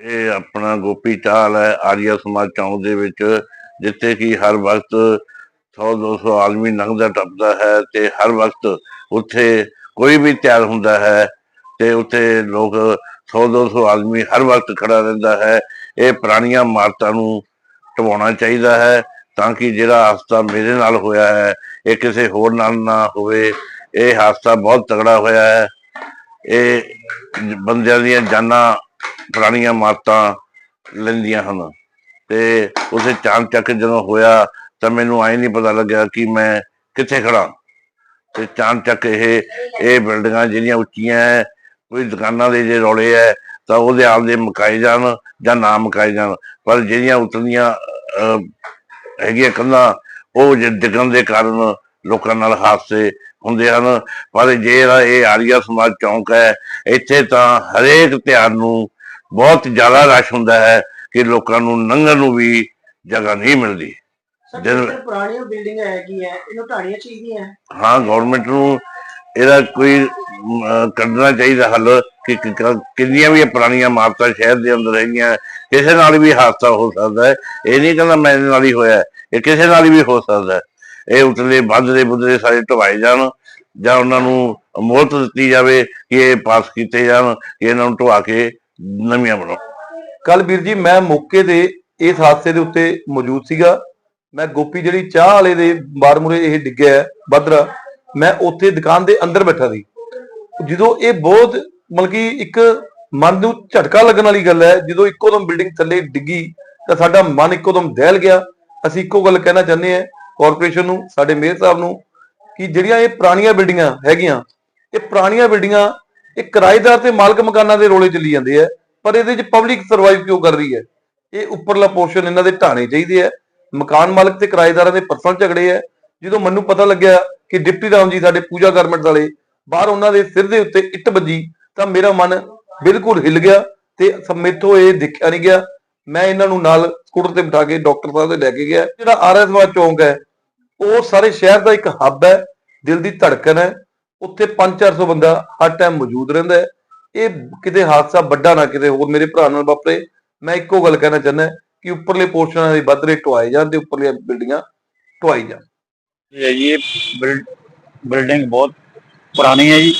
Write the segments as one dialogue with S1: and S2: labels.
S1: ਇਹ ਆਪਣਾ ਗੋਪੀ ਚਾਲ ਹੈ ਆਰੀਆ ਸਮਾਜ ਚੌਂਕ ਦੇ ਵਿੱਚ, ਜਿੱਥੇ ਕਿ ਹਰ ਵਕਤ 100 200 ਆਦਮੀ ਲੰਘਦਾ ਟੱਪਦਾ ਹੈ ਤੇ ਹਰ ਵਕਤ ਉੱਥੇ ਕੋਈ ਵੀ ਤਿਆਰ ਹੁੰਦਾ ਹੈ ਤੇ ਉੱਥੇ ਲੋਕ 100 200 ਆਦਮੀ ਹਰ ਵਕਤ ਖੜਾ ਰਹਿੰਦਾ ਹੈ। ਇਹ ਪੁਰਾਣੀਆਂ ਇਮਾਰਤਾਂ ਨੂੰ ਢਵਾਉਣਾ ਚਾਹੀਦਾ ਹੈ ਤਾਂ ਕਿ ਜਿਹੜਾ ਹਾਦਸਾ ਮੇਰੇ ਨਾਲ ਹੋਇਆ ਹੈ, ਇਹ ਕਿਸੇ ਹੋਰ ਨਾਲ ਨਾ ਹੋਵੇ। ਇਹ ਹਾਦਸਾ ਬਹੁਤ ਤਗੜਾ ਹੋਇਆ ਹੈ। ਇਹ ਬੰਦਿਆਂ ਦੀਆਂ ਜਾਨਾਂ ਪੁਰਾਣੀਆਂ ਮਾਤਾਂ ਲੈਂਦੀਆਂ ਹਨ। ਤੇ ਉਸੇ ਚਾਂਦ ਚੱਕ ਜਦੋਂ ਹੋਇਆ ਤਾਂ ਮੈਨੂੰ ਆਈ ਨਹੀਂ ਪਤਾ ਲੱਗਿਆ ਕਿ ਮੈਂ ਕਿੱਥੇ ਖੜਾ ਤੇ ਚਾਂਦ ਚੱਕ ਇਹ ਇਹ ਬਿਲਡਿੰਗਾਂ ਜਿਹੜੀਆਂ ਉੱਚੀਆਂ ਹੈ ਕੋਈ ਦੁਕਾਨਾਂ ਦੇ ਜੇ ਰੌਲੇ ਹੈ ਤਾਂ ਉਹਦੇ ਆਪਦੇ ਮਕਾਏ ਜਾਣ ਜਾਂ ਨਾ ਮਕਾਏ ਜਾਣ। ਪਰ ਜਿਹੜੀਆਂ ਉਤਲੀਆਂ ਹੈਗੀਆਂ ਕੰਧਾਂ, ਉਹ ਜੇ ਡਿੱਗਣ ਦੇ ਕਾਰਨ ਲੋਕਾਂ ਨਾਲ ਹਾਦਸੇ ਹੁੰਦੇ ਹਨ। ਪਰ ਜਿਹੜਾ ਇਹ ਆਰੀਆ ਸਮਾਜ ਚੌਂਕ ਹੈ ਇੱਥੇ ਤਾਂ ਹਰੇਕ ਤਿਉਹਾਰ ਨੂੰ ਬਹੁਤ ਜ਼ਿਆਦਾ ਰਸ਼ ਹੁੰਦਾ ਹੈ ਕਿ ਲੋਕਾਂ ਨੂੰ ਲੰਘਣ ਨੂੰ ਵੀ ਜਗ੍ਹਾ ਨਹੀਂ ਮਿਲਦੀ।
S2: ਸਰ ਪੁਰਾਣੀਆਂ ਬਿਲਡਿੰਗਾਂ ਹੈਗੀਆਂ ਇਹਨੂੰ ਢਾਣੀਆਂ ਚਾਹੀਦੀਆਂ?
S1: ਹਾਂ ਗਵਰਨਮੈਂਟ ਨੂੰ ਇਹਦਾ ਕੋਈ ਕੱਢਣਾ ਚਾਹੀਦਾ ਹੱਲ ਕਿ ਕਿੰਨੀਆਂ ਵੀ ਪੁਰਾਣੀਆਂ ਇਮਾਰਤਾਂ ਸ਼ਹਿਰ ਦੇ ਅੰਦਰ ਹੈਗੀਆਂ ਕਿਸੇ ਨਾਲ ਵੀ ਹਾਦਸਾ ਹੋ ਸਕਦਾ ਹੈ। ਇਹ ਨਹੀਂ ਕਹਿੰਦਾ ਮੇਰੇ ਨਾਲ ਹੀ ਹੋਇਆ ਇਹ ਕਿਸੇ ਨਾਲ ਵੀ ਹੋ ਸਕਦਾ ਹੈ। ਇਹ ਉਤਲੇ ਬੰਦਰੇ ਬੁੱਧਰੇ ਸਾਰੇ ਢਵਾਏ ਜਾਣ ਜਾਂ ਉਹਨਾਂ ਨੂੰ ਮੋਹਲਤ ਦਿੱਤੀ ਜਾਵੇ ਕਿ ਇਹ ਪਾਸ ਕੀਤੇ ਜਾਣ ਕਿ ਇਹਨਾਂ ਨੂੰ ਢਵਾ ਕੇ ਨਵੀਆਂ ਬਣਾਓ।
S3: ਕੱਲ ਵੀਰ ਜੀ, ਮੈਂ ਮੌਕੇ ਤੇ ਇਸ ਹਾਦਸੇ ਦੇ ਉੱਤੇ ਮੌਜੂਦ ਸੀਗਾ। ਮੈਂ ਗੋਪੀ ਜਿਹੜੀ ਚਾਹ ਵਾਲੇ ਦੇ ਬਾਰਮੂਰੇ ਇਹ ਡਿੱਗਿਆ ਬਦਰਾ, ਮੈਂ ਉੱਥੇ ਦੁਕਾਨ ਦੇ ਅੰਦਰ ਬੈਠਾ ਸੀ। ਜਦੋਂ ਇਹ ਬਹੁਤ ਮਤਲਬ ਇੱਕ ਮਨ ਨੂੰ ਝਟਕਾ ਲੱਗਣ ਵਾਲੀ ਗੱਲ ਹੈ, ਜਦੋਂ ਇੱਕੋ ਦਮ ਬਿਲਡਿੰਗ ਥੱਲੇ ਡਿੱਗੀ, ਤਾਂ ਸਾਡਾ ਮਨ ਇੱਕੋ ਦਮ ਦਹਿਲ ਗਿਆ। ਅਸੀਂ ਇੱਕੋ ਗੱਲ ਕਹਿਣਾ ਚਾਹੁੰਦੇ ਹਾਂ ਕਾਰਪੋਰੇਸ਼ਨ ਨੂੰ, ਸਾਡੇ ਮੇਅਰ ਸਾਹਿਬ ਨੂੰ, ਕਿ ਜਿਹੜੀਆਂ ਇਹ ਪੁਰਾਣੀਆਂ ਬਿਲਡਿੰਗਾਂ ਹੈਗੀਆਂ, ਇਹ ਪੁਰਾਣੀਆਂ ਬਿਲਡਿੰਗਾਂ ਇਹ ਕਿਰਾਏਦਾਰ ਤੇ ਮਾਲਕ ਮਕਾਨਾਂ ਦੇ ਰੋਲੇ ਚੱਲੀ ਜਾਂਦੇ ਆ, ਪਰ ਇਹਦੇ 'ਚ ਪਬਲਿਕ ਸਰਵਾਈਵ ਕਿਉਂ ਕਰ ਰਹੀ ਹੈ? ਇਹ ਉੱਪਰਲਾ ਪੋਰਸ਼ਨ ਇਹਨਾਂ ਦੇ ਢਾਣੇ ਚਾਹੀਦੇ ਆ। ਮਕਾਨ ਮਾਲਕ ਤੇ ਕਿਰਾਏਦਾਰਾਂ ਦੇ ਪਰਸਨਲ ਝਗੜੇ ਆ। ਜਦੋਂ ਮੈਨੂੰ ਪਤਾ ਲੱਗਿਆ ਕਿ ਡਿਪਟੀ ਰਾਮ ਜੀ ਸਾਡੇ ਪੂਜਾ ਗਾਰਮੈਂਟਸ ਵਾਲੇ, ਬਾਹਰ ਉਹਨਾਂ ਦੇ ਸਿਰ ਦੇ ਉੱਤੇ ਇੱਟ ਵੱਜੀ, ਤਾਂ ਮੇਰਾ ਮਨ ਬਿਲਕੁਲ ਹਿੱਲ ਗਿਆ ਤੇ ਸ- ਇਹ ਦੇਖਿਆ ਨਹੀਂ ਗਿਆ। ਮੈਂ ਇਹਨਾਂ ਨੂੰ ਨਾਲ ਸਕੂਟਰ ਤੇ ਬਿਠਾ ਕੇ ਡਾਕਟਰ ਸਾਹਿਬ ਦੇ ਲੈ ਕੇ ਗਿਆ। ਜਿਹੜਾ ਆਰਐਸਵਾ ਚੌਂਕ ਹੈ, ਉਹ ਸਾਰੇ ਸ਼ਹਿਰ ਦਾ ਇੱਕ ਹੱਬ ਹੈ, ਦਿਲ ਦੀ ਧੜਕਣ ਹੈ। ਉੱਥੇ 5-400 ਬੰਦਾ ਹਰ ਟਾਈਮ ਮੌਜੂਦ ਰਹਿੰਦਾ ਹੈ। ਇਹ ਕਿਤੇ ਹਾਦਸਾ ਵੱਡਾ ਨਾ ਕਿਤੇ ਹੋਰ ਮੇਰੇ ਭਰਾ ਨਾਲ ਵਾਪਰੇ। ਮੈਂ ਇੱਕੋ ਗੱਲ ਕਹਿਣਾ ਚਾਹੁੰਦਾ ਕਿ ਉੱਪਰਲੇ ਪੋਰਸ਼ਨਾਂ ਦੇ ਵੱਧ ਰੇਟ ਟਵਾਏ ਜਾਣ ਤੇ ਉੱਪਰਲੀਆਂ ਬਿਲਡਿੰਗਾਂ ਟਵਾਈ ਜਾਣ।
S4: ਇਹ ਜੀ ਬਿਲ- ਬਿਲਡਿੰਗ ਬਹੁਤ ਪੁਰਾਣੀ ਹੈ ਜੀ।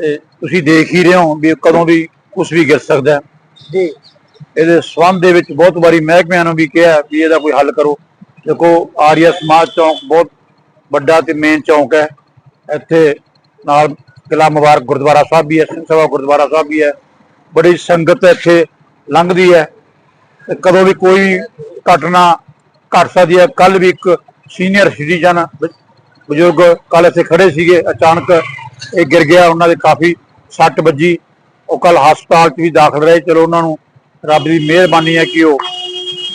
S4: ਤੇ ਤੁਸੀਂ ਦੇਖ ਹੀ ਰਹੇ ਹੋ ਵੀ ਇਹ ਕਦੋਂ ਵੀ ਕੁਝ ਵੀ ਗਿਰ ਸਕਦਾ ਹੈ।
S2: ਜੀ।
S4: ਇਹਦੇ ਸਬੰਧ ਦੇ ਵਿੱਚ ਬਹੁਤ ਵਾਰੀ ਮਹਿਕਮਿਆਂ ਨੂੰ ਵੀ ਕਿਹਾ ਵੀ ਇਹਦਾ ਕੋਈ ਹੱਲ ਕਰੋ। ਦੇਖੋ ਆਰੀਆ ਸਮਾਜ ਚੌਂਕ ਬਹੁਤ ਵੱਡਾ ਤੇ ਮੇਨ ਚੌਂਕ ਹੈ। ਇੱਥੇ ਨਾਲ ਕਿਲਾ ਮੁਬਾਰਕ ਗੁਰਦੁਆਰਾ ਸਾਹਿਬ ਵੀ ਹੈ, ਸਿੰਘ ਸਭਾ ਗੁਰਦੁਆਰਾ ਸਾਹਿਬ ਵੀ ਹੈ। ਬੜੀ ਸੰਗਤ ਇੱਥੇ ਲੰਘਦੀ ਹੈ ਤੇ ਕਦੋਂ ਵੀ ਕੋਈ ਘਟਨਾ ਘਟ ਸਕਦੀ ਹੈ। ਕੱਲ ਵੀ ਇੱਕ ਸੀਨੀਅਰ ਸਿਟੀਜ਼ਨ ਬਜ਼ੁਰਗ ਕੱਲ ਇੱਥੇ ਖੜੇ ਸੀਗੇ। ਅਚਾਨਕ ਇਹ ਗਿਰ ਗਿਆ, ਉਹਨਾਂ ਦੇ ਕਾਫੀ ਸੱਟ ਵੱਜੀ। ਉਹ ਕੱਲ ਹਸਪਤਾਲ 'ਚ ਵੀ ਦਾਖਲ ਰਹੇ। ਚਲੋ ਉਹਨਾਂ ਨੂੰ ਰੱਬ ਦੀ ਮਿਹਰਬਾਨੀ ਹੈ ਕਿ ਉਹ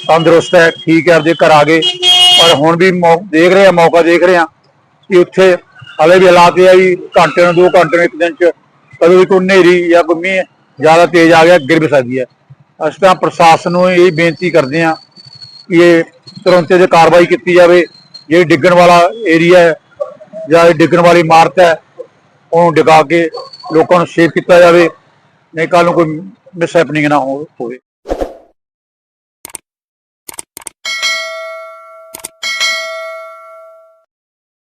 S4: ਤੰਦਰੁਸਤ ਹੈ, ਠੀਕ ਹੈ, ਆਪਦੇ ਘਰ ਆ ਗਏ। ਪਰ ਹੁਣ ਵੀ ਮੌ- ਦੇਖ ਰਹੇ ਆ ਮੌਕਾ ਦੇਖ ਰਹੇ ਆ ਕਿ ਉੱਥੇ ਹਾਲੇ ਵੀ ਹਾਲਾਤ ਇਹ ਆ ਵੀ ਘੰਟੇ ਨੂੰ ਦੋ ਘੰਟੇ ਨੂੰ ਇੱਕ ਦਿਨ 'ਚ, ਕਦੋਂ ਵੀ ਕੋਈ ਹਨੇਰੀ ਜਾਂ ਕੋਈ ਮੀਂਹ, ਜ਼ਿਆਦਾ ਤੇਜ਼ ਆ ਗਿਆ, ਗਿਰ ਵੀ ਸਕਦੀ ਹੈ। ਅਸੀਂ ਤਾਂ ਪ੍ਰਸ਼ਾਸਨ ਨੂੰ ਇਹ ਬੇਨਤੀ ਕਰਦੇ ਆ ਕਿ ਇਹ ਤੁਰੰਤ ਇਹਦੇ ਕਾਰਵਾਈ ਕੀਤੀ ਜਾਵੇ। ਜੇ ਡਿੱਗਣ ਵਾਲਾ ਏਰੀਆ ਹੈ ਜਾਂ ਇਹ ਡਿੱਗਣ ਵਾਲੀ ਇਮਾਰਤ ਹੈ, ਉਹਨੂੰ ਡਿਗਾ ਕੇ ਲੋਕਾਂ ਨੂੰ ਸੇਫ ਕੀਤਾ ਜਾਵੇ, ਨਹੀਂ ਕੱਲ ਨੂੰ ਕੋਈ ਮਿਸ ਹੈਪਨਿੰਗ ਨਾ ਹੋ- ਹੋਵੇ।